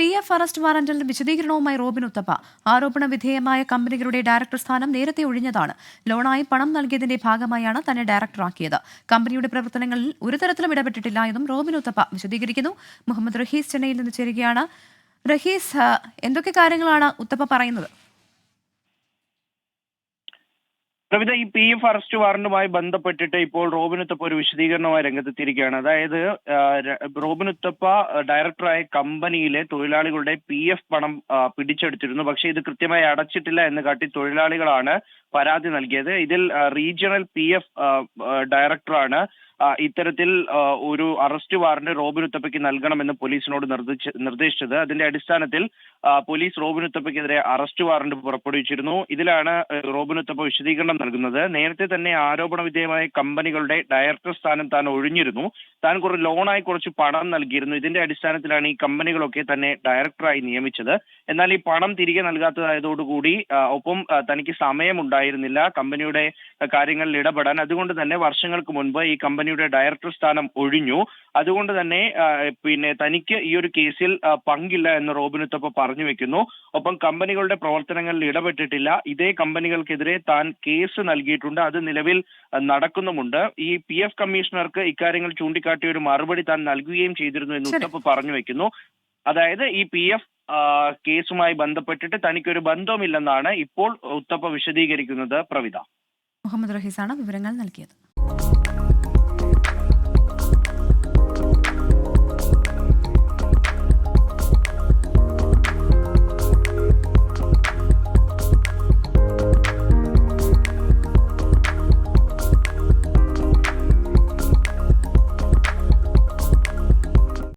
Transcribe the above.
P F arrest വാറന്റിൽ വിശദീകരണവുമായി Robin Uthappa. ആരോപണ വിധേയമായ കമ്പനികളുടെ ഡയറക്ടർ സ്ഥാനം നേരത്തെ ഒഴിഞ്ഞതാണ്. ലോണായി പണം നൽകിയതിന്റെ ഭാഗമായാണ് തന്നെ ഡയറക്ടറാക്കിയത് കമ്പനിയുടെ പ്രവർത്തനങ്ങളിൽ ഒരു തരത്തിലും ഇടപെട്ടിട്ടില്ല എന്നും റോബിൻ ഉത്തപ്പ വിശദീകരിക്കുന്നു. മുഹമ്മദ് റഹീസ് ചെന്നൈയിൽ നിന്ന് ചേരുകയാണ്. റഹീസ് എന്തൊക്കെ കാര്യങ്ങളാണ് ഉത്തപ്പ പറയുന്നത്? കവിത ഈ പി എഫ് അറസ്റ്റ് വാറന്റുമായി ബന്ധപ്പെട്ടിട്ട് ഇപ്പോൾ റോബിൻ ഉത്തപ്പ ഒരു വിശദീകരണവുമായി രംഗത്തെത്തിയിരിക്കുകയാണ്. അതായത് റോബിനുത്തപ്പ ഡയറക്ടറായ കമ്പനിയിലെ തൊഴിലാളികളുടെ പി എഫ് പണം പിടിച്ചെടുത്തിരുന്നു. പക്ഷേ ഇത് കൃത്യമായി അടച്ചിട്ടില്ല എന്ന് കാട്ടി തൊഴിലാളികളാണ് പരാതി നൽകിയത്. ഇതിൽ റീജിയണൽ പി എഫ് ഡയറക്ടറാണ് ഇത്തരത്തിൽ ഒരു അറസ്റ്റ് വാറന്റ് റോബിൻ ഉത്തപ്പയ്ക്ക് നൽകണമെന്ന് പോലീസിനോട് നിർദ്ദേശിച്ച- നിർദ്ദേശിച്ചത്. അതിന്റെ അടിസ്ഥാനത്തിൽ പോലീസ് റോബിൻ ഉത്തപ്പയ്ക്കെതിരെ അറസ്റ്റ് വാറന്റ് പുറപ്പെടുവിച്ചിരുന്നു. ഇതിലാണ് റോബിൻ ഉത്തപ്പ വിശദീകരണം നൽകുന്നത്. നേരത്തെ തന്നെ ആരോപണ വിധേയമായ കമ്പനികളുടെ ഡയറക്ടർ സ്ഥാനം താൻ ഒഴിഞ്ഞിരുന്നു. താൻ കുറേ ലോണായി കുറച്ച് പണം നൽകിയിരുന്നു. ഇതിന്റെ അടിസ്ഥാനത്തിലാണ് ഈ കമ്പനികളൊക്കെ തന്നെ ഡയറക്ടറായി നിയമിച്ചത്. എന്നാൽ ഈ പണം തിരികെ നൽകാത്തതായതോടുകൂടി ഒപ്പം തനിക്ക് തനിക്ക് സമയമുണ്ടായിരുന്നില്ല കമ്പനിയുടെ കാര്യങ്ങളിൽ ഇടപെടാൻ. അതുകൊണ്ട് തന്നെ വർഷങ്ങൾക്ക് മുൻപ് ഈ കമ്പനിയുടെ ഡയറക്ടർ സ്ഥാനം ഒഴിഞ്ഞു. അതുകൊണ്ട് തന്നെ പിന്നെ തനിക്ക് ഈ ഒരു കേസിൽ പങ്കില്ല എന്ന് റോബിൻ ഉത്തപ്പ പറഞ്ഞു വെക്കുന്നു. ഒപ്പം കമ്പനികളുടെ പ്രവർത്തനങ്ങളിൽ ഇടപെട്ടിട്ടില്ല. ഇതേ കമ്പനികൾക്കെതിരെ താൻ കേസ് നൽകിയിട്ടുണ്ട്. അത് നിലവിൽ നടക്കുന്നുമുണ്ട്. ഈ പി എഫ് കമ്മീഷണർക്ക് ഇക്കാര്യങ്ങൾ ചൂണ്ടിക്കാട്ടിയ ഒരു മറുപടി താൻ നൽകുകയും ചെയ്തിരുന്നു എന്ന് ഉത്തപ്പ പറഞ്ഞു വെക്കുന്നു. അതായത് ഈ പി എഫ് കേസുമായി ബന്ധപ്പെട്ടിട്ട് തനിക്കൊരു ബന്ധവുമില്ലെന്നാണ് ഇപ്പോൾ ഉത്തപ്പ വിശദീകരിക്കുന്നത് പ്രവിത. മുഹമ്മദ് റഹീസാണ് വിവരങ്ങൾ നൽകിയത്.